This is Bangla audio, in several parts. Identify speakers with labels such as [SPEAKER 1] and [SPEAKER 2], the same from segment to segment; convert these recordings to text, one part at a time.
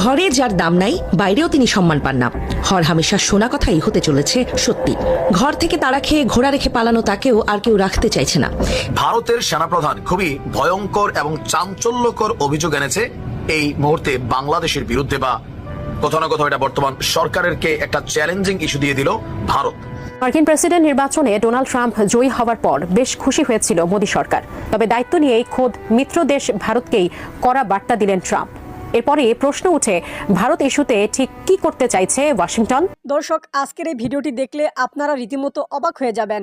[SPEAKER 1] ঘরে যার দাম নাই বাইরেও তিনি সম্মান পান না হর হামেশা শোনা কথাই হতে চলেছে সত্যি ঘর থেকে তারা খেয়ে ঘোড়া রেখে পালানো তাকেও আর কেউ রাখতে চাইছে না
[SPEAKER 2] ভারতের সেনাপ্রধান খুবই ভয়ঙ্কর এবং চাঞ্চল্যকর অভিযোগ এনেছে এই মুহূর্তে বাংলাদেশের বিরুদ্ধে বা কোথাও না কোথাও এটা বর্তমান সরকারেরকে একটা চ্যালেঞ্জিং ইস্যু দিয়ে দিল ভারত
[SPEAKER 1] মার্কিন প্রেসিডেন্ট নির্বাচনে ডোনাল্ড ট্রাম্প জয়ী হওয়ার পর বেশ খুশি হয়েছিল মোদী সরকার তবে দায়িত্ব নিয়েই খোদ মিত্র দেশ ভারতকেই কড়া বার্তা দিলেন ট্রাম্প এরপরে প্রশ্ন উঠে ভারত ইস্যুতে ঠিক কি করতে চাইছে ওয়াশিংটন
[SPEAKER 3] দর্শক আজকের এই ভিডিওটি দেখলে আপনারা রীতিমতো অবাক হয়ে যাবেন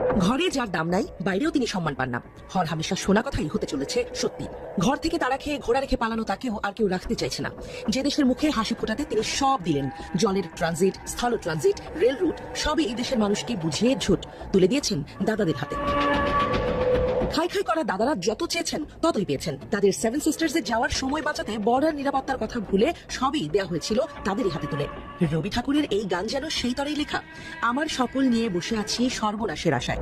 [SPEAKER 1] ঘরে যার দাম নাই বাইরেও তিনি সম্মান পান না হর হামেশা শোনা কথাই হতে চলেছে সত্যি ঘর থেকে তারা খেয়ে ঘোড়া রেখে পালানো তাকেও আর কেউ রাখতে চাইছে না যে দেশের মুখে হাসি ফোটাতে তিনি সব দিলেন জলের ট্রানজিট স্থল ট্রানজিট রেল রুট সবই এই দেশের মানুষকে বুঝিয়ে ঝোট তুলে দিয়েছেন দাদাদের হাতে খাই খাই করা দাদারা যত চেয়েছেন ততই পেয়েছেন তাদের সেভেন সিস্টার্স এ যাওয়ার সময় বাঁচাতে বর্ডার নিরাপত্তার কথা ভুলে সবই দেওয়া হয়েছিল তাদেরই হাতে তুলে রবি ঠাকুরের এই গান যেন সেই তরেই লেখা আমার সকল নিয়ে বসে আছি সর্বনাশের আশায়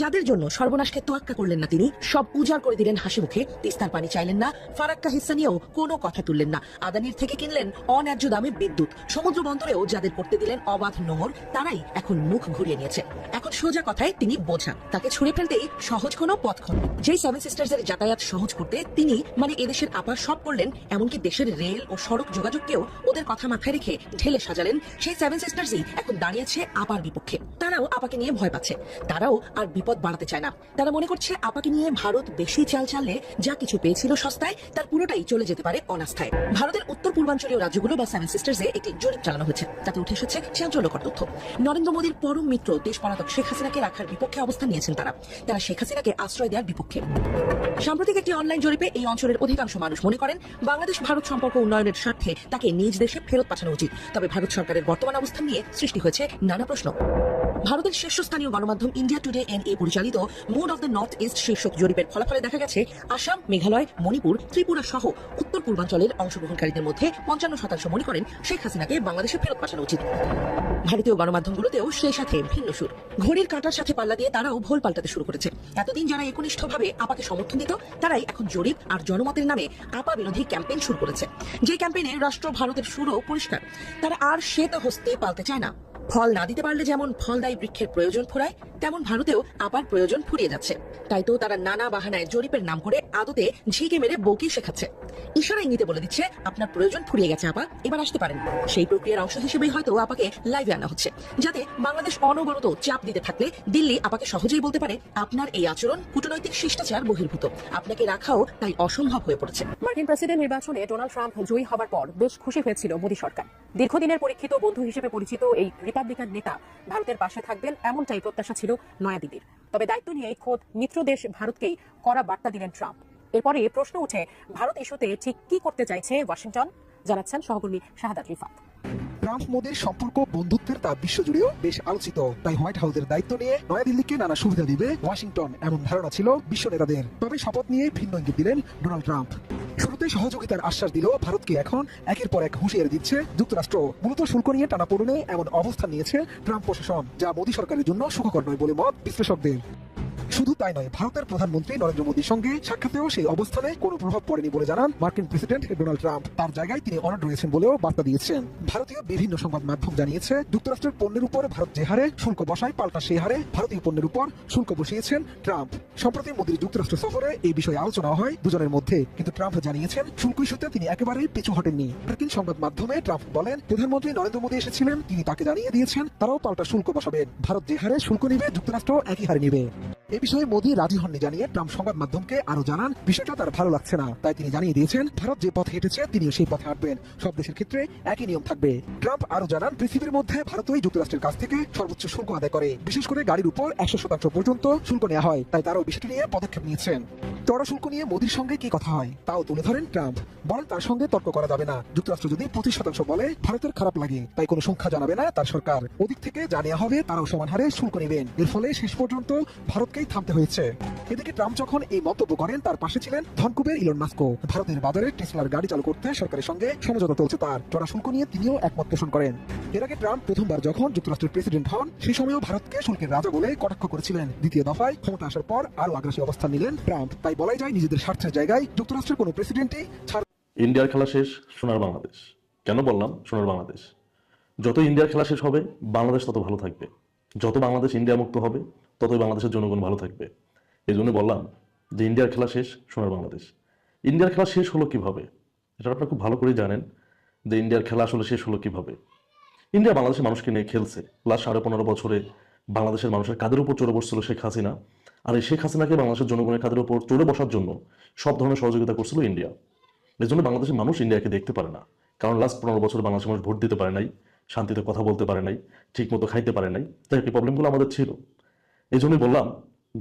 [SPEAKER 1] যাদের জন্য সর্বনাশকে তোয়াক্কা করলেন না তিনি সব উজাড় করে দিলেন হাসি মুখে তিস্তার পানি চাইলেন না ফারাক্কা হিসা নিয়েও কোনো কথা তুললেন না আদানির থেকে কিনলেন অন্যায্য দামে বিদ্যুৎ সমুদ্র বন্দরেও যাদের করতে দিলেন অবাধ নোহর তারাই এখন মুখ ঘুরিয়ে নিয়েছে এখন সোজা কথায় তিনি বোঝা তাকে ছুঁড়ে ফেলতেই সহজ কোনো পথ যেই সেভেন সিস্টার্স এর যাতায়াত সহজ করতে তিনি মানে এদেশের আপার সব করলেন এমনকি দেশের রেল ও সড়ক যোগাযোগকেও ওদের কথা মাথায় রেখে সাজালেন সেই সেভেন সিস্টার্সই এখন দাঁড়িয়েছে আপার বিপক্ষে তারাও আপাকে নিয়ে ভয় পাচ্ছে তারাও আর বিপদ বাড়াতে চায় না তারা মনে করছে আপাকে নিয়ে ভারত বেশি চাল চাললে যা কিছু পেয়েছিল সস্তায় তার পুরোটাই চলে যেতে পারে অনাস্থায় ভারতের উত্তর পূর্বাঞ্চলীয় রাজ্যগুলো বা সেভেন সিস্টার্সে একটি জরিপ চালানো হচ্ছে তাতে উঠে এসেছে চাঞ্চল্যকর তথ্য নরেন্দ্র মোদীর পরম মিত্র দেশ পলাতক শেখ হাসিনাকে রাখার বিপক্ষে অবস্থান নিয়েছেন তারা তারা শেখ হাসিনাকে আশ্রয় আশ্রয় দেওয়ার বিপক্ষে সাম্প্রতিক একটি অনলাইন জরিপে এই অঞ্চলের অধিকাংশ মানুষ মনে করেন বাংলাদেশ ভারত সম্পর্ক উন্নয়নের স্বার্থে তাকে নিজ দেশে ফেরত পাঠানো উচিত তবে ভারত সরকারের বর্তমান অবস্থান নিয়ে সৃষ্টি হয়েছে নানা প্রশ্ন ভারতের শীর্ষস্থানীয় গণমাধ্যম ইন্ডিয়া টুডে এন এ পরিচালিত mood of the north east শীর্ষক জরিপের ফলাফলে দেখা গেছে আসাম মেঘালয় মণিপুর ত্রিপুরা সহ উত্তর পূর্বাঞ্চলের অংশগ্রহণকারীদের মধ্যে পঞ্চান্ন শতাংশ মনে করেন শেখ হাসিনাকে বাংলাদেশে ফেরত পাঠানো উচিত ভারতীয় গণমাধ্যমগুলোতেও সেই সাথে ভিন্ন সুর ঘড়ির কাঁটার সাথে পাল্লা দিয়ে তারাও ভোল পাল্টাতে শুরু করেছে এতদিন যারা একনিষ্ঠভাবে আপাকে সমর্থন দিত তারাই এখন জরিপ আর জনমতের নামে আপা বিরোধী ক্যাম্পেইন শুরু করেছে যে ক্যাম্পেইনে রাষ্ট্র ভারতের সুরও পরিষ্কার তারা আর শ্বেত হস্তে পাল্টে চায় না ফল না দিতে পারলে যেমন ফলদায়ী বৃক্ষের প্রয়োজন ফুরায় তেমন ভারতেও আবার প্রয়োজন ফুরিয়ে যাচ্ছে তাই তো তারা নানা বাহানায় জরিপের নাম করে আদতে ঝিকে মেরে বউকে শেখাচ্ছে ইশারা ইঙ্গিতে বলে দিচ্ছে আপনার প্রয়োজন ফুরিয়ে গেছে আপা এবার আসতে পারেন সেই প্রক্রিয়ার অংশ হিসেবেই হয়তো আপাকে লাইভে আনা হচ্ছে যাতে বাংলাদেশ অনবরত চাপ দিতে থাকলে দিল্লি আপাকে সহজেই বলতে পারে আপনার এই আচরণ কূটনৈতিক শিষ্টাচার বহির্ভূত আপনাকে রাখাও তাই অসম্ভব হয়ে পড়েছে মার্কিন প্রেসিডেন্ট নির্বাচনে ডোনাল্ড ট্রাম্প জয়ী হবার পর বেশ খুশি হয়েছিল মোদী সরকার দীর্ঘদিনের পরীক্ষিত বন্ধু হিসেবে পরিচিত এই রিপাবলিকান নেতা ভারতের পাশে থাকবেন এমনটাই প্রত্যাশা ছিল নয়াদিল্লির তবে দায়িত্ব নিয়ে খোদ মিত্র দেশ ভারতকেই কড়া বার্তা দিলেন ট্রাম্প এরপরে প্রশ্ন উঠে ভারত ইস্যুতে ঠিক কি করতে চাইছে ওয়াশিংটন জানাচ্ছেন সহকর্মী শাহাদাত রিফাত
[SPEAKER 4] ট্রাম্প মোদের সম্পর্ক বন্ধুত্বের তা বিশ্বজুড়েও বেশ আলোচিত তাই হোয়াইট হাউসের দায়িত্ব নিয়ে নয়াদিল্লিকে নানা সুবিধা দিবে ওয়াশিংটন এমন ধারণা ছিল বিশ্ব নেতাদের তবে শপথ নিয়ে ভিন্ন ইঙ্গিত দিলেন ডোনাল্ড ট্রাম্প শুরুতে সহযোগিতার আশ্বাস দিল ভারতকে এখন একের পর এক হুঁশিয়ারি দিচ্ছে যুক্তরাষ্ট্র মূলত শুল্ক নিয়ে টানাপোড়নে এমন অবস্থান নিয়েছে ট্রাম্প প্রশাসন যা মোদী সরকারের জন্য সুখকর নয় বলে মত বিশ্লেষকদের শুধু তাই নয় ভারতের প্রধানমন্ত্রী নরেন্দ্র মোদীর সঙ্গে সাক্ষাতেও সেই অবস্থানে কোনো প্রভাব পড়েনি বলে জানান মার্কিন প্রেসিডেন্ট ডোনাল্ড ট্রাম্প তার জায়গায় তিনি অনার্ড রয়েছেন বলেও বার্তা দিয়েছেন ভারতীয় বিভিন্ন সংবাদ মাধ্যম জানিয়েছে যুক্তরাষ্ট্রের পণ্যের উপর ভারত যে হারে শুল্ক বসায় পাল্টা সে হারে ভারতীয় পণ্যের উপর শুল্ক বসিয়েছেন ট্রাম্প সম্প্রতি মোদীর যুক্তরাষ্ট্র সফরে এই বিষয়ে আলোচনা হয় দুজনের মধ্যে কিন্তু ট্রাম্প জানিয়েছেন শুল্ক ইস্যুতে তিনি একেবারেই পিছু হটেননি মার্কিন সংবাদ মাধ্যমে ট্রাম্প বলেন প্রধানমন্ত্রী নরেন্দ্র মোদী এসেছিলেন তিনি তাকে জানিয়ে দিয়েছেন তারাও পাল্টা শুল্ক বসাবেন ভারত যে হারে শুল্ক নিবে যুক্তরাষ্ট্র একই হারে নিবে এ বিষয়ে মোদী রাজি হননি জানিয়ে ট্রাম্প সংবাদ মাধ্যমকে আরো জানান বিষয়টা তার ভালো লাগছে না তাই তিনি জানিয়ে দিয়েছেন ভারত যে পথে হেঁটেছে তিনিও সেই পথে হাঁটবেন সব দেশের ক্ষেত্রে একই নিয়ম থাকবে ট্রাম্প আরো জানান পৃথিবীর মধ্যে ভারতই যুক্তরাষ্ট্রের কাছ থেকে সর্বোচ্চ শুল্ক আদায় করে বিশেষ করে গাড়ির উপর একশো শতাংশ পর্যন্ত শুল্ক নেওয়া হয় তাই তারও বিষয়টি নিয়ে পদক্ষেপ নিয়েছেন চড়া শুল্ক নিয়ে মোদীর সঙ্গে কি কথা হয় তাও তুলে ধরেন ট্রাম্প বলেন তার সঙ্গে তর্ক করা যাবে না যুক্তরাষ্ট্র যদি পঁচিশ শতাংশ বলে ভারতের খারাপ লাগে তাই কোনো সংখ্যা জানাবে না তার সরকার ওদিক থেকে জানিয়া হবে তারাও সমান হারে শুল্ক নেবেন এর ফলে শেষ পর্যন্ত ভারতকেই থামতে হয়েছে এদিকে ট্রাম্প যখন এই মন্তব্য করেন তার পাশে ছিলেন ধনকুবের ইলন মাস্কো ভারতের বাজারে টেসলার গাড়ি চালু করতে সরকারের সঙ্গে সমঝোতা চলছে তার চড়া শুল্ক নিয়ে তিনিও একমত পোষণ করেন এর আগে ট্রাম্প প্রথমবার যখন যুক্তরাষ্ট্রের প্রেসিডেন্ট হন সেই সময়ও ভারতকে শুল্কের রাজা বলে কটাক্ষ করেছিলেন দ্বিতীয় দফায় ক্ষমতা আসার পর আরও আগ্রাসী অবস্থান নিলেন ট্রাম্প তাই বলাই যায় নিজেদের স্বার্থের জায়গায় যুক্তরাষ্ট্রের কোনো প্রেসিডেন্টই
[SPEAKER 5] ইন্ডিয়ার খেলা শেষ সোনার বাংলাদেশ কেন বললাম সোনার বাংলাদেশ যত ইন্ডিয়ার খেলা শেষ হবে বাংলাদেশ তত ভালো থাকবে যত বাংলাদেশ ইন্ডিয়া মুক্ত হবে ততই বাংলাদেশের জনগণ ভালো থাকবে এই জন্য বললাম যে ইন্ডিয়ার খেলা শেষ সোনার বাংলাদেশ ইন্ডিয়ার খেলা শেষ হলো কীভাবে এটা আপনারা খুব ভালো করে জানেন যে ইন্ডিয়ার খেলা আসলে শেষ হলো কীভাবে ইন্ডিয়া বাংলাদেশের মানুষকে নিয়ে খেলছে লাস্ট সাড়ে পনেরো বছরে বাংলাদেশের মানুষের কাদের উপর চড়ে বসছিল শেখ হাসিনা আর এই শেখ হাসিনাকে বাংলাদেশের জনগণের খাতের উপর চড়ে বসার জন্য সব ধরনের সহযোগিতা করছিল ইন্ডিয়া এর জন্য বাংলাদেশের মানুষ ইন্ডিয়াকে দেখতে পারে না কারণ লাস্ট পনেরো বছর বাংলাদেশের মানুষ ভোট দিতে পারে নাই শান্তিতে কথা বলতে পারে নাই ঠিক মতো খাইতে পারে নাই তাই একটি প্রবলেমগুলো আমাদের ছিল এই জন্যই বললাম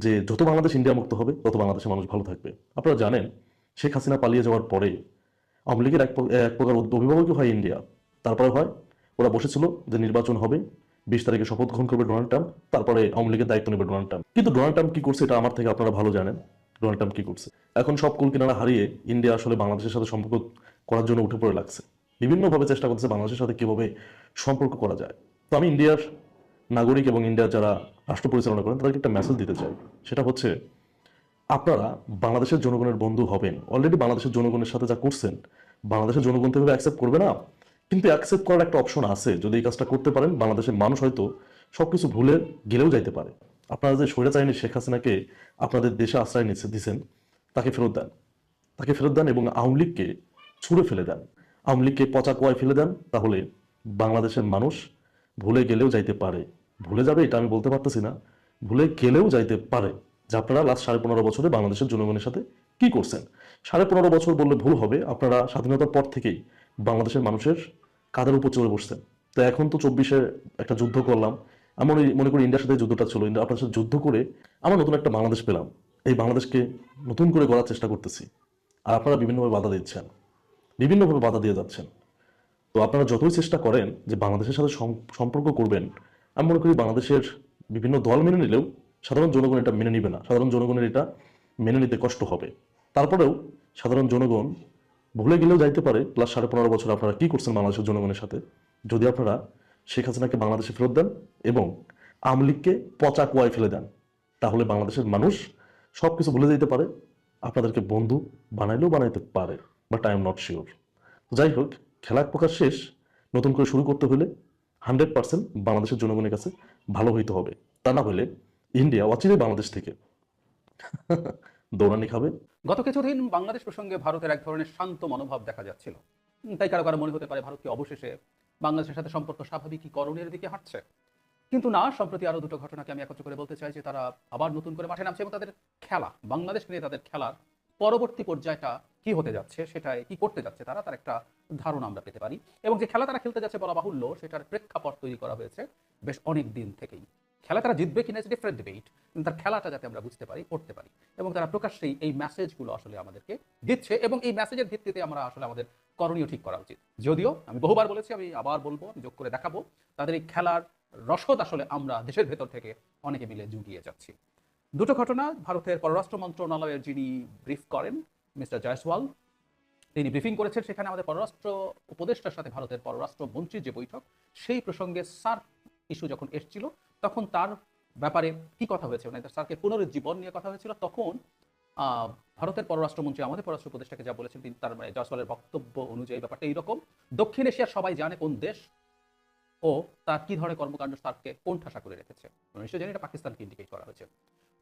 [SPEAKER 5] যে যত বাংলাদেশ ইন্ডিয়া মুক্ত হবে তত বাংলাদেশের মানুষ ভালো থাকবে আপনারা জানেন শেখ হাসিনা পালিয়ে যাওয়ার পরে আওয়ামী লীগের এক প্রকার অভিভাবকই হয় ইন্ডিয়া তারপরে হয় ওরা বসেছিল যে নির্বাচন হবে বিশ তারিখে শপথ গ্রহণ করবে ডোনাল্ড ট্রাম্প তারপরে আওয়ামী লীগের দায়িত্ব নেবে ডোনাল্ড ট্রাম্প কিন্তু ডোনাল্ড ট্রাম্প কি করছে এটা আমার থেকে আপনারা ভালো জানেন ডোনাল্ড ট্রাম্প কি করছে এখন সব কুল কিনারা হারিয়ে ইন্ডিয়া আসলে বাংলাদেশের সাথে সম্পর্ক করার জন্য উঠে পড়ে লাগছে বিভিন্নভাবে চেষ্টা করছে বাংলাদেশের সাথে কীভাবে সম্পর্ক করা যায় তো আমি ইন্ডিয়ার নাগরিক এবং ইন্ডিয়ার যারা রাষ্ট্র পরিচালনা করেন তাদেরকে একটা মেসেজ দিতে চাই সেটা হচ্ছে আপনারা বাংলাদেশের জনগণের বন্ধু হবেন অলরেডি বাংলাদেশের জনগণের সাথে যা করছেন বাংলাদেশের জনগণ তো এভাবে অ্যাকসেপ্ট করবে না কিন্তু অ্যাকসেপ্ট করার একটা অপশন আছে যদি এই কাজটা করতে পারেন বাংলাদেশের মানুষ হয়তো সব কিছু ভুলে গেলেও যাইতে পারে আপনারা যে চাইনি শেখ হাসিনাকে আপনাদের দেশে আশ্রয় নিচ্ছে দিচ্ছেন তাকে ফেরত দেন তাকে ফেরত দেন এবং আওয়ামী লীগকে ছুঁড়ে ফেলে দেন আওয়ামী লীগকে পচা কোয়ায় ফেলে দেন তাহলে বাংলাদেশের মানুষ ভুলে গেলেও যাইতে পারে ভুলে যাবে এটা আমি বলতে পারতেছি না ভুলে গেলেও যাইতে পারে যে আপনারা লাস্ট সাড়ে পনেরো বছরে বাংলাদেশের জনগণের সাথে কি করছেন সাড়ে পনেরো বছর বললে ভুল হবে আপনারা স্বাধীনতার পর থেকেই বাংলাদেশের মানুষের কাদের উপর চলে বসছেন তো এখন তো চব্বিশে একটা যুদ্ধ করলাম আমি মনে করি ইন্ডিয়ার সাথে যুদ্ধটা ছিল আপনার সাথে যুদ্ধ করে আমরা নতুন একটা বাংলাদেশ পেলাম এই বাংলাদেশকে নতুন করে গড়ার চেষ্টা করতেছি আর আপনারা বিভিন্নভাবে বাধা দিচ্ছেন বিভিন্নভাবে বাধা দিয়ে যাচ্ছেন তো আপনারা যতই চেষ্টা করেন যে বাংলাদেশের সাথে সম্পর্ক করবেন আমি মনে করি বাংলাদেশের বিভিন্ন দল মেনে নিলেও সাধারণ জনগণ এটা মেনে নিবে না সাধারণ জনগণের এটা মেনে নিতে কষ্ট হবে তারপরেও সাধারণ জনগণ ভুলে গেলেও যাইতে পারে প্লাস সাড়ে পনেরো বছর আপনারা কি করছেন বাংলাদেশের জনগণের সাথে যদি আপনারা শেখ হাসিনাকে বাংলাদেশে ফেরত দেন এবং আওয়ামী লীগকে পচা কুয়ায় ফেলে দেন তাহলে বাংলাদেশের মানুষ সব কিছু ভুলে যেতে পারে আপনাদেরকে বন্ধু বানাইলেও বানাইতে পারে but I am not sure যাই হোক খেলার প্রকাশ শেষ নতুন করে শুরু করতে হলে হান্ড্রেড পার্সেন্ট বাংলাদেশের জনগণের কাছে ভালো হইতে হবে তা না হলে ইন্ডিয়া অচিরে বাংলাদেশ থেকে দৌড়ানি খাবে
[SPEAKER 1] গত কিছুদিন বাংলাদেশ প্রসঙ্গে ভারতের এক ধরনের শান্ত মনোভাব দেখা যাচ্ছিল তাই কারো কারো মনে হতে পারে ভারতকে অবশেষে বাংলাদেশের সাথে সম্পর্ক স্বাভাবিকীকরণের দিকে হাঁটছে কিন্তু না সম্প্রতি আরও দুটো ঘটনাকে আমি একত্র করে বলতে চাই যে তারা আবার নতুন করে মাঠে নামছে এবং তাদের খেলা বাংলাদেশ নিয়ে তাদের খেলার পরবর্তী পর্যায়টা কি হতে যাচ্ছে সেটাই কি করতে যাচ্ছে তারা তার একটা ধারণা আমরা পেতে পারি এবং যে খেলা তারা খেলতে যাচ্ছে বলা বাহুল্য সেটার প্রেক্ষাপট তৈরি করা হয়েছে বেশ অনেক দিন থেকেই খেলা তারা জিতবে কিনা ইটস ডিফারেন্ট ডিবেট কিন্তু তার খেলাটা যাতে আমরা বুঝতে পারি পড়তে পারি এবং তারা প্রকাশ্যেই এই মেসেজগুলো আসলে আমাদেরকে দিচ্ছে এবং এই মেসেজের ভিত্তিতে আমরা আসলে আমাদের করণীয় ঠিক করা উচিত যদিও আমি বহুবার বলেছি আমি আবার বলবো যোগ করে দেখাবো তাদের এই খেলার রসদ আসলে আমরা দেশের ভেতর থেকে অনেকে মিলে জুগিয়ে যাচ্ছি দুটো ঘটনা ভারতের পররাষ্ট্র মন্ত্রণালয়ের যিনি ব্রিফ করেন মিস্টার জয়সওয়াল তিনি ব্রিফিং করেছেন সেখানে আমাদের পররাষ্ট্র উপদেষ্টার সাথে ভারতের পররাষ্ট্র মন্ত্রীর যে বৈঠক সেই প্রসঙ্গে সার্ক ইস্যু যখন এসেছিল তখন তার ব্যাপারে কি কথা হয়েছে মানে স্যারকে পুনরুজ্জীবন নিয়ে কথা হয়েছিল তখন ভারতের পররাষ্ট্রমন্ত্রী আমাদের পররাষ্ট্র উপদেষ্টাকে যা বলেছেন তিনি তার মানে জয়সওয়ালের বক্তব্য অনুযায়ী ব্যাপারটা এইরকম দক্ষিণ এশিয়ার সবাই জানে কোন দেশ ও তার কি ধরনের কর্মকাণ্ড স্যারকে কোন ঠাসা করে রেখেছে নিশ্চয় জানি এটা পাকিস্তানকে ইন্ডিকেট করা হয়েছে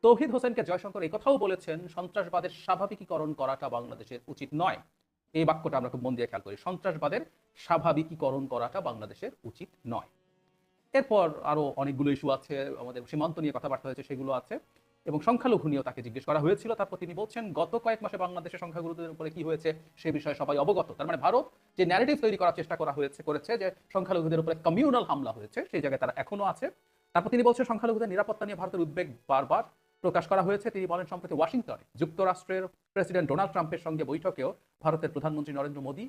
[SPEAKER 1] তৌহিদ হোসেনকে জয়শঙ্কর এই কথাও বলেছেন সন্ত্রাসবাদের স্বাভাবিকীকরণ করাটা বাংলাদেশের উচিত নয় এই বাক্যটা আমরা খুব মন দিয়ে খেয়াল করি সন্ত্রাসবাদের স্বাভাবিকীকরণ করাটা বাংলাদেশের উচিত নয় এরপর আরও অনেকগুলো ইস্যু আছে আমাদের সীমান্ত নিয়ে কথাবার্তা হয়েছে সেগুলো আছে এবং সংখ্যালঘু নিয়েও তাকে জিজ্ঞেস করা হয়েছিল তারপর তিনি বলছেন গত কয়েক মাসে বাংলাদেশের সংখ্যাগুরুদের উপরে কি হয়েছে সে বিষয়ে সবাই অবগত তার মানে ভারত যে ন্যারেটিভ তৈরি করার চেষ্টা করা হয়েছে করেছে যে সংখ্যালঘুদের উপরে কমিউনাল হামলা হয়েছে সেই জায়গায় তারা এখনও আছে তারপর তিনি বলছেন সংখ্যালঘুদের নিরাপত্তা নিয়ে ভারতের উদ্বেগ বারবার প্রকাশ করা হয়েছে তিনি বলেন সম্প্রতি ওয়াশিংটনে যুক্তরাষ্ট্রের প্রেসিডেন্ট ডোনাল্ড ট্রাম্পের সঙ্গে বৈঠকেও ভারতের প্রধানমন্ত্রী নরেন্দ্র মোদী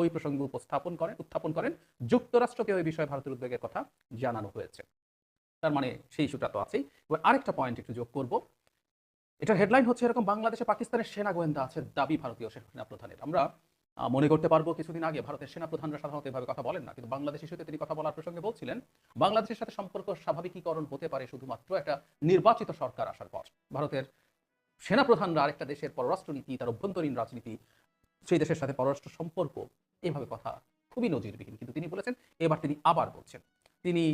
[SPEAKER 1] ওই প্রসঙ্গ উপস্থাপন করেন উত্থাপন করেন যুক্তরাষ্ট্রকে ওই বিষয়ে ভারতের উদ্বেগের কথা জানানো হয়েছে তার মানে সেই ইস্যুটা তো আছেই এবার আরেকটা পয়েন্ট একটু যোগ করব এটার হেডলাইন হচ্ছে এরকম বাংলাদেশে পাকিস্তানের সেনা গোয়েন্দা আছে দাবি ভারতীয় সেনা প্রধানের আমরা মনে করতে পারবো কিছুদিন আগে ভারতের সেনাপ্রধানরা সাধারণত এভাবে কথা বলেন না কিন্তু বাংলাদেশ ইস্যুতে তিনি কথা বলার প্রসঙ্গে বলছিলেন বাংলাদেশের সাথে সম্পর্ক স্বাভাবিকীকরণ হতে পারে শুধুমাত্র একটা নির্বাচিত সরকার আসার পর ভারতের সেনাপ্রধানরা আরেকটা দেশের পররাষ্ট্রনীতি তার অভ্যন্তরীণ রাজনীতি সেই দেশের সাথে পররাষ্ট্র সম্পর্ক এভাবে কথা খুবই নজিরবিহীন কিন্তু তিনি বলেছেন এবার তিনি আবার বলছেন তিনি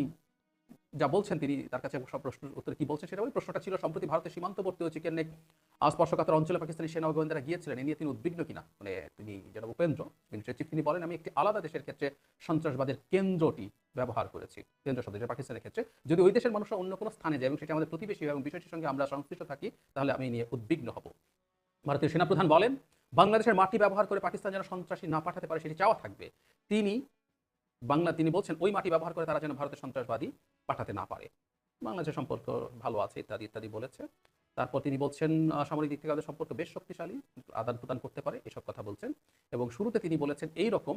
[SPEAKER 1] যা বলছেন তিনি তার কাছে সব প্রশ্নের উত্তরে কি বলছেন সেটা ওই প্রশ্নটা ছিল সম্প্রতি ভারতের সীমান্তবর্তী হয়েছে কেন নেক অঞ্চলে পাকিস্তানি সেনা গোয়েন্দারা গিয়েছিলেন এ নিয়ে তিনি উদ্বিগ্ন কিনা মানে তিনি যেটা উপেন্দ্র মিনিস্টার চিফ তিনি বলেন আমি একটি আলাদা দেশের ক্ষেত্রে সন্ত্রাসবাদের কেন্দ্রটি ব্যবহার করেছি কেন্দ্র সদস্য পাকিস্তানের ক্ষেত্রে যদি ওই দেশের মানুষরা অন্য কোনো স্থানে যায় এবং সেটা আমাদের প্রতিবেশী এবং বিষয়টির সঙ্গে আমরা সংশ্লিষ্ট থাকি তাহলে আমি নিয়ে উদ্বিগ্ন হব ভারতের সেনাপ্রধান বলেন বাংলাদেশের মাটি ব্যবহার করে পাকিস্তান যেন সন্ত্রাসী না পাঠাতে পারে সেটি চাওয়া থাকবে তিনি বাংলা তিনি বলছেন ওই মাটি ব্যবহার করে তারা যেন ভারতের সন্ত্রাসবাদী পাঠাতে না পারে বাংলাদেশের সম্পর্ক ভালো আছে ইত্যাদি ইত্যাদি বলেছে তারপর তিনি বলছেন সামরিক দিক থেকে তাদের সম্পর্ক বেশ শক্তিশালী আদান প্রদান করতে পারে এসব কথা বলছেন এবং শুরুতে তিনি বলেছেন এই রকম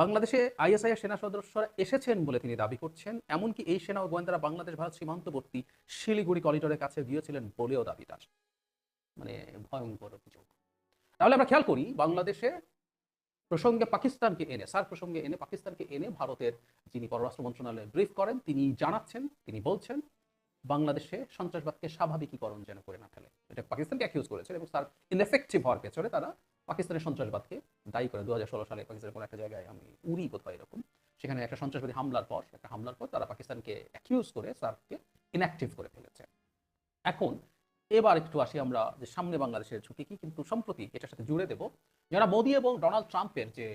[SPEAKER 1] বাংলাদেশে আইএসআই এর সেনা সদস্যরা এসেছেন বলে তিনি দাবি করছেন এমনকি এই সেনা ও গোয়েন্দারা বাংলাদেশ ভারত সীমান্তবর্তী শিলিগুড়ি করিডোরের কাছে গিয়েছিলেন বলেও দাবি তার মানে ভয়ঙ্কর অভিযোগ তাহলে আমরা খেয়াল করি বাংলাদেশে প্রসঙ্গে পাকিস্তানকে এনে সার প্রসঙ্গে এনে পাকিস্তানকে এনে ভারতের যিনি পররাষ্ট্র মন্ত্রণালয়ে ব্রিফ করেন তিনি জানাচ্ছেন তিনি বলছেন বাংলাদেশে সন্ত্রাসবাদকে স্বাভাবিকীকরণ যেন করে না ফেলে এটা পাকিস্তানকে অ্যাকিউজ করেছেন এবং তার ইনএফেক্টিভ হওয়ার পেছনে তারা পাকিস্তানের সন্ত্রাসবাদকে দায়ী করে দু সালে পাকিস্তানের কোনো একটা জায়গায় আমি উড়ি কোথায় এরকম সেখানে একটা সন্ত্রাসবাদী হামলার পর একটা হামলার পর তারা পাকিস্তানকে অ্যাকিউজ করে সার্ককে ইনঅ্যাক্টিভ করে ফেলেছে এখন এবার একটু আসি আমরা যে সামনে বাংলাদেশের ঝুঁকি কি কিন্তু সম্প্রতি এটার সাথে জুড়ে দেব যারা মোদি এবং ডোনাল্ড ট্রাম্পের যে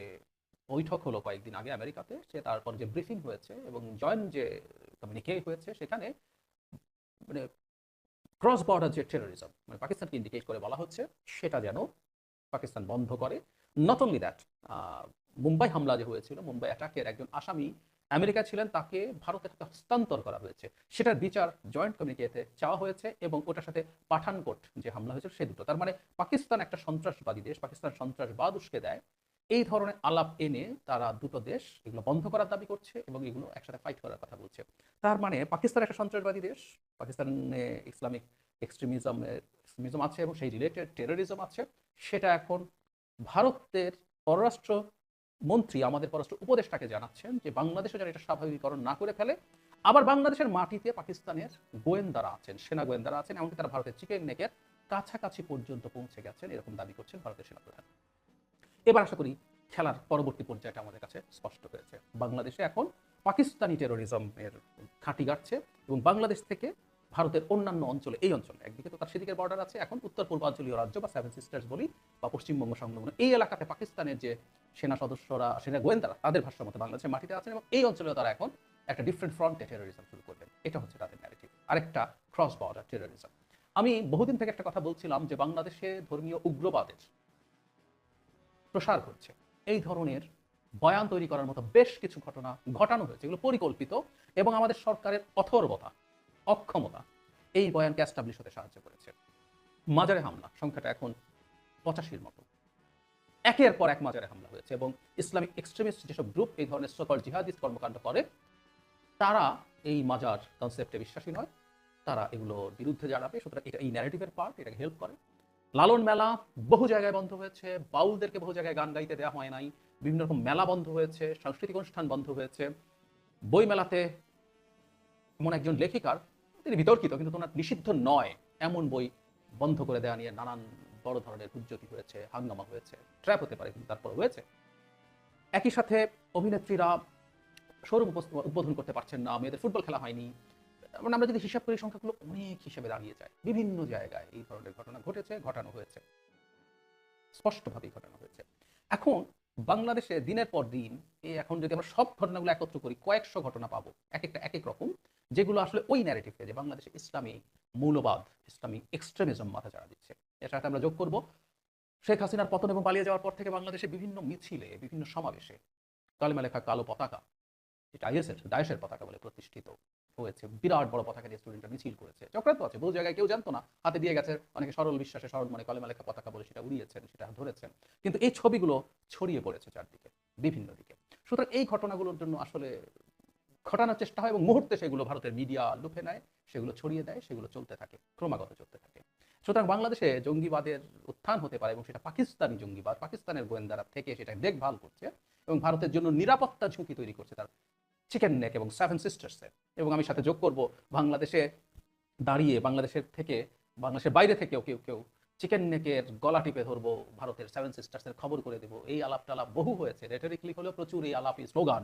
[SPEAKER 1] বৈঠক হলো কয়েকদিন আগে আমেরিকাতে সে তারপর যে ব্রিফিং হয়েছে এবং জয়েন্ট যে কমিউনিকে হয়েছে সেখানে মানে ক্রস বর্ডার যে টেরোরিজম মানে পাকিস্তানকে ইন্ডিকেট করে বলা হচ্ছে সেটা যেন পাকিস্তান বন্ধ করে নট অনলি দ্যাট মুম্বাই হামলা যে হয়েছিল মুম্বাই অ্যাটাকের একজন আসামি আমেরিকা ছিলেন তাকে ভারতে সাথে হস্তান্তর করা হয়েছে সেটার বিচার জয়েন্ট কমিটিতে চাওয়া হয়েছে এবং ওটার সাথে পাঠানকোট যে হামলা হয়েছে সে দুটো তার মানে পাকিস্তান একটা সন্ত্রাসবাদী দেশ পাকিস্তান সন্ত্রাসবাদ উস্কে দেয় এই ধরনের আলাপ এনে তারা দুটো দেশ এগুলো বন্ধ করার দাবি করছে এবং এগুলো একসাথে ফাইট করার কথা বলছে তার মানে পাকিস্তান একটা সন্ত্রাসবাদী দেশ পাকিস্তানে ইসলামিক এক্সট্রিমিজমের এক্সট্রিমিজম আছে এবং সেই রিলেটেড টেরোরিজম আছে সেটা এখন ভারতের পররাষ্ট্র মন্ত্রী আমাদের পররাষ্ট্র উপদেষ্টাকে জানাচ্ছেন যে বাংলাদেশে যেন এটা স্বাভাবিকীকরণ না করে ফেলে আবার বাংলাদেশের মাটিতে পাকিস্তানের গোয়েন্দারা আছেন সেনা গোয়েন্দারা আছেন এমনকি তারা ভারতের চিকেন নেকের কাছাকাছি পর্যন্ত পৌঁছে গেছেন এরকম দাবি করছেন ভারতের সেনাপ্রধান এবার আশা করি খেলার পরবর্তী পর্যায়টা আমাদের কাছে স্পষ্ট হয়েছে বাংলাদেশে এখন পাকিস্তানি টেরোরিজমের খাঁটি গাড়ছে এবং বাংলাদেশ থেকে ভারতের অন্যান্য অঞ্চলে এই অঞ্চলে একদিকে তো তার সেদিকের বর্ডার আছে এখন উত্তর পূর্বাঞ্চলীয় রাজ্য বা সেভেন সিস্টার্স বলি বা পশ্চিমবঙ্গ সংলগ্ন এই এলাকাতে পাকিস্তানের যে সেনা সদস্যরা সেনা গোয়েন্দারা তাদের ভাষ্য মতো বাংলাদেশের মাটিতে আছেন এবং এই অঞ্চলেও তারা এখন একটা ডিফারেন্ট ফ্রন্টে টেরোরিজম শুরু করবেন এটা হচ্ছে তাদের ন্যারেটিভ আরেকটা ক্রস বর্ডার টেরোরিজম আমি বহুদিন থেকে একটা কথা বলছিলাম যে বাংলাদেশে ধর্মীয় উগ্রবাদের প্রসার ঘটছে এই ধরনের বয়ান তৈরি করার মতো বেশ কিছু ঘটনা ঘটানো হয়েছে এগুলো পরিকল্পিত এবং আমাদের সরকারের অথর্বতা অক্ষমতা এই বয়ানকে অ্যাস্টাবলিশ হতে সাহায্য করেছে মাজারে হামলা সংখ্যাটা এখন পঁচাশির মতো একের পর এক মাজারে হামলা হয়েছে এবং ইসলামিক এক্সট্রিমিস্ট যেসব গ্রুপ এই ধরনের সকল জিহাদিস কর্মকাণ্ড করে তারা এই মাজার কনসেপ্টে বিশ্বাসী নয় তারা এগুলোর বিরুদ্ধে জানাবে সুতরাং এটা এই ন্যারেটিভের পার্ট এটাকে হেল্প করে লালন মেলা বহু জায়গায় বন্ধ হয়েছে বাউলদেরকে বহু জায়গায় গান গাইতে দেওয়া হয় নাই বিভিন্ন রকম মেলা বন্ধ হয়েছে সাংস্কৃতিক অনুষ্ঠান বন্ধ হয়েছে বই মেলাতে এমন একজন লেখিকার তিনি বিতর্কিত কিন্তু তোমার নিষিদ্ধ নয় এমন বই বন্ধ করে দেওয়া নিয়ে নানান বড় ধরনের উজ্জ্যোতি হয়েছে হাঙ্গামা হয়েছে ট্র্যাপ হতে পারে কিন্তু তারপর হয়েছে একই সাথে অভিনেত্রীরা শোরুম উদ্বোধন করতে পারছেন না মেয়েদের ফুটবল খেলা হয়নি মানে আমরা যদি হিসাব করি সংখ্যাগুলো অনেক হিসেবে দাঁড়িয়ে যায় বিভিন্ন জায়গায় এই ধরনের ঘটনা ঘটেছে ঘটানো হয়েছে স্পষ্টভাবেই ঘটানো হয়েছে এখন বাংলাদেশে দিনের পর দিন এই এখন যদি আমরা সব ঘটনাগুলো একত্র করি কয়েকশো ঘটনা পাবো এক একটা এক এক রকম যেগুলো আসলে ওই ন্যারেটিভকে যে বাংলাদেশে ইসলামী মৌলবাদ ইসলামী এক্সট্রিমিজম মাথা চাড়া দিচ্ছে এর সাথে আমরা যোগ করব শেখ হাসিনার পতন এবং পালিয়ে যাওয়ার পর থেকে বাংলাদেশে বিভিন্ন মিছিলে বিভিন্ন সমাবেশে তালিমা লেখা কালো পতাকা এটা আইএসের দায়েশের পতাকা বলে প্রতিষ্ঠিত হয়েছে বিরাট বড় পতাকা দিয়ে স্টুডেন্টরা মিছিল করেছে চক্রান্ত আছে বহু জায়গায় কেউ জানতো না হাতে দিয়ে গেছে অনেকে সরল বিশ্বাসে সরল মানে কলেমা লেখা পতাকা বলে সেটা উড়িয়েছেন সেটা ধরেছেন কিন্তু এই ছবিগুলো ছড়িয়ে পড়েছে চারদিকে বিভিন্ন দিকে সুতরাং এই ঘটনাগুলোর জন্য আসলে ঘটানোর চেষ্টা হয় এবং মুহূর্তে সেগুলো ভারতের মিডিয়া লুফে নেয় সেগুলো ছড়িয়ে দেয় সেগুলো চলতে থাকে ক্রমাগত চলতে থাকে সুতরাং বাংলাদেশে জঙ্গিবাদের উত্থান হতে পারে এবং সেটা পাকিস্তানি জঙ্গিবাদ পাকিস্তানের গোয়েন্দারা থেকে সেটা দেখভাল করছে এবং ভারতের জন্য নিরাপত্তা ঝুঁকি তৈরি করছে তার চিকেন নেক এবং সেভেন সিস্টার্সের এবং আমি সাথে যোগ করব বাংলাদেশে দাঁড়িয়ে বাংলাদেশের থেকে বাংলাদেশের বাইরে থেকেও কেউ কেউ চিকেন নেকের গলা টিপে ধরবো ভারতের সেভেন সিস্টার্সের খবর করে দেবো এই আলাপ টালাপ বহু হয়েছে রেটারিকলি হলেও প্রচুর এই আলাপ স্লোগান